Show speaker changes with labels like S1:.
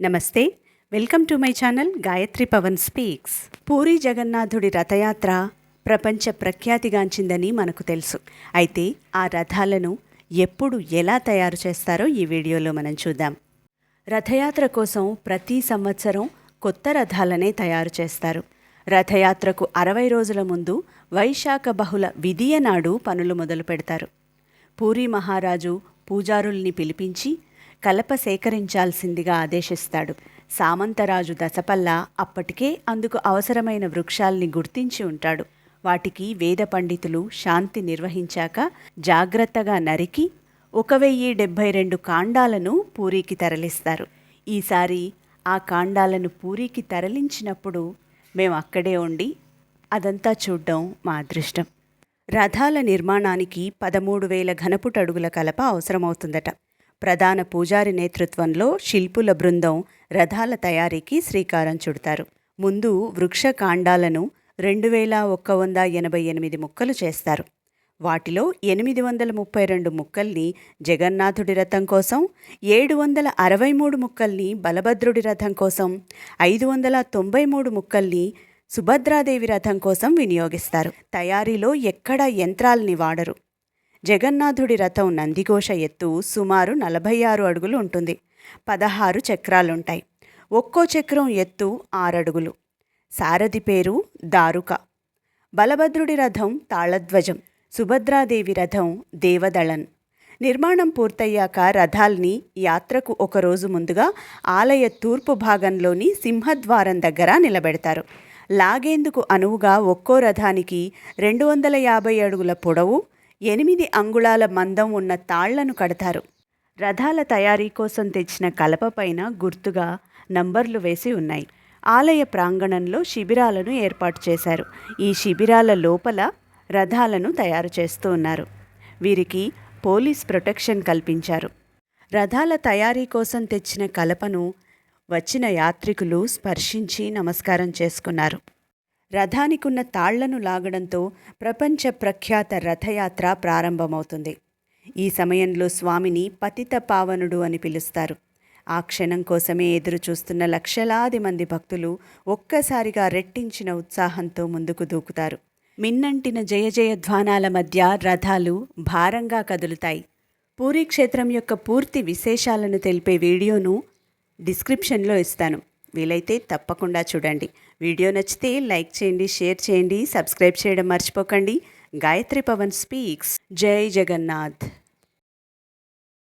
S1: నమస్తే welcome to my channel Gayatri Pavan speaks. Puri జగన్నాథుడి రథయాత్ర ప్రపంచ ప్రఖ్యాతిగాంచిందని మనకు తెలుసు. అయితే ఆ రథాలను ఎప్పుడు ఎలా తయారు చేస్తారో ఈ వీడియోలో మనం చూద్దాం. రథయాత్ర కోసం ప్రతి సంవత్సరం కొత్త రథాలనే తయారు చేస్తారు. రథయాత్రకు అరవై రోజుల ముందు వైశాఖ బహుళ విధియ నాడు పనులు మొదలు పెడతారు పూరి మహారాజు పూజారుల్ని పిలిపించి కలప సేకరించాల్సిందిగా ఆదేశిస్తాడు. సామంతరాజు దశపల్ల అప్పటికే అందుకు అవసరమైన వృక్షాల్ని గుర్తించి ఉంటాడు. వాటికి వేద పండితులు శాంతి నిర్వహించాక జాగ్రత్తగా నరికి ఒక వెయ్యి డెబ్భై రెండు కాండాలను పూరీకి తరలిస్తారు. ఈసారి ఆ కాండాలను పూరికి తరలించినప్పుడు మేము అక్కడే ఉండి అదంతా చూడడం మా అదృష్టం. రథాల నిర్మాణానికి పదమూడు వేల ఘనపుటడుగుల కలప అవసరమవుతుందట. ప్రధాన పూజారి నేతృత్వంలో శిల్పుల బృందం రథాల తయారీకి శ్రీకారం చుడతారు. ముందు వృక్ష కాండాలను రెండు వేల ఒక్క వంద ఎనభై ఎనిమిది ముక్కలు చేస్తారు. వాటిలో ఎనిమిది వందల ముప్పై రెండు ముక్కల్ని జగన్నాథుడి రథం కోసం ఏడు వందల అరవై మూడు ముక్కల్ని బలభద్రుడి రథం కోసం ఐదు వందల తొంభై మూడు ముక్కల్ని సుభద్రాదేవి రథం కోసం వినియోగిస్తారు. తయారీలో ఎక్కడా యంత్రాల్ని వాడరు. జగన్నాథుడి రథం నందిఘోష ఎత్తు సుమారు నలభై ఆరు అడుగులు ఉంటుంది. పదహారు చక్రాలుంటాయి. ఒక్కో చక్రం ఎత్తు ఆరడుగులు. సారథి పేరు దారుక. బలభద్రుడి రథం తాళధ్వజం. సుభద్రాదేవి రథం దేవదళన్. నిర్మాణం పూర్తయ్యాక రథాల్ని యాత్రకు ఒకరోజు ముందుగా ఆలయ తూర్పు భాగంలోని సింహద్వారం దగ్గర నిలబెడతారు. లాగేందుకు అనువుగా ఒక్కో రథానికి రెండు వందల యాభై అడుగుల పొడవు ఎనిమిది అంగుళాల మందం ఉన్న తాళ్ళను కడతారు. రథాల తయారీ కోసం తెచ్చిన కలపపైన గుర్తుగా నంబర్లు వేసి ఉన్నాయి. ఆలయ ప్రాంగణంలో శిబిరాలను ఏర్పాటు చేశారు. ఈ శిబిరాల లోపల రథాలను తయారు చేస్తూ ఉన్నారు. వీరికి పోలీస్ ప్రొటెక్షన్ కల్పించారు. రథాల తయారీ కోసం తెచ్చిన కలపను వచ్చిన యాత్రికులు స్పర్శించి నమస్కారం చేసుకున్నారు. రథానికున్న తాళ్ళను లాగడంతో ప్రపంచ ప్రఖ్యాత రథయాత్ర ప్రారంభమవుతుంది. ఈ సమయంలో స్వామిని పతిత పావనుడు అని పిలుస్తారు. ఆ క్షణం కోసమే ఎదురు చూస్తున్న లక్షలాది మంది భక్తులు ఒక్కసారిగా రెట్టించిన ఉత్సాహంతో ముందుకు దూకుతారు. మిన్నంటిన జయ జయ ధ్వానాల మధ్య రథాలు భారంగా కదులుతాయి. పూరీ క్షేత్రం యొక్క పూర్తి విశేషాలను తెలిపే వీడియోను డిస్క్రిప్షన్లో ఇస్తాను. వీలైతే తప్పకుండా చూడండి. వీడియో నచ్చితే లైక్ చేయండి షేర్ చేయండి సబ్స్క్రైబ్ చేయడం మర్చిపోకండి. గాయత్రి పవన్ స్పీక్స్. జై జగన్నాథ్.